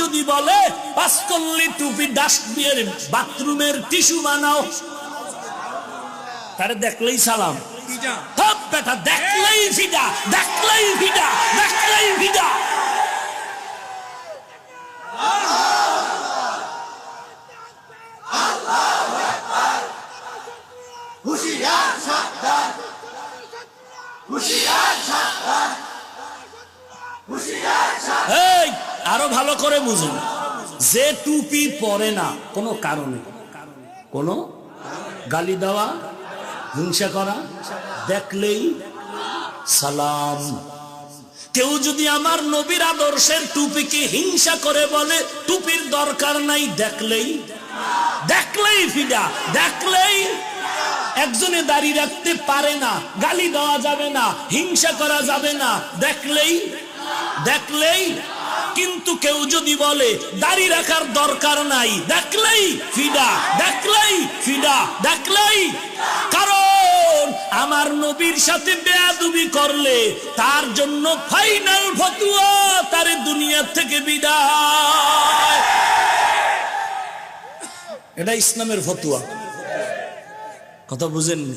যদি বলে পাঁচকল্লি টুপি ডাস্টবিনের বাথরুমের টিস্যু বানাও। তারে দেখলেই সালাম। সব বেটা দেখলেই ফিডা দেখলেই ফিডা দেখলেই ফিডা হুশিয়ার সাবধান। হুশিয়ার সাবধান হুশিয়ার সাবধান এই আরও ভালো করে বুঝুন। যে টুপি পরে না, কোনো কারণে। কোনো গালি দেওয়া, হিংসা করা, দেখলেই সালাম। কেউ যদি আমার নবীর আদর্শের টুপিকে হিংসা করে বলে, টুপির দরকার নাই, দেখলেই দেখলেই ফিডা দেখলেই একজনে দাঁড়িয়ে রাখতে পারে না, গালি দেওয়া যাবে না, হিংসা করা যাবে না, দেখলেই দেখলেই কিন্তু কেউ যদি বলে, দাড়ি রাখার দরকার নাই, দেখলেই ফিডা দেখলেই ফিডা দেখলেই কারণ আমার নবীর সাথে বেয়াদুবি করলে তার জন্য ফাইনাল ফতুয়া তার দুনিয়া থেকে বিদায়। এটা ইসলামের ফতুয়া। কথা বুঝেননি?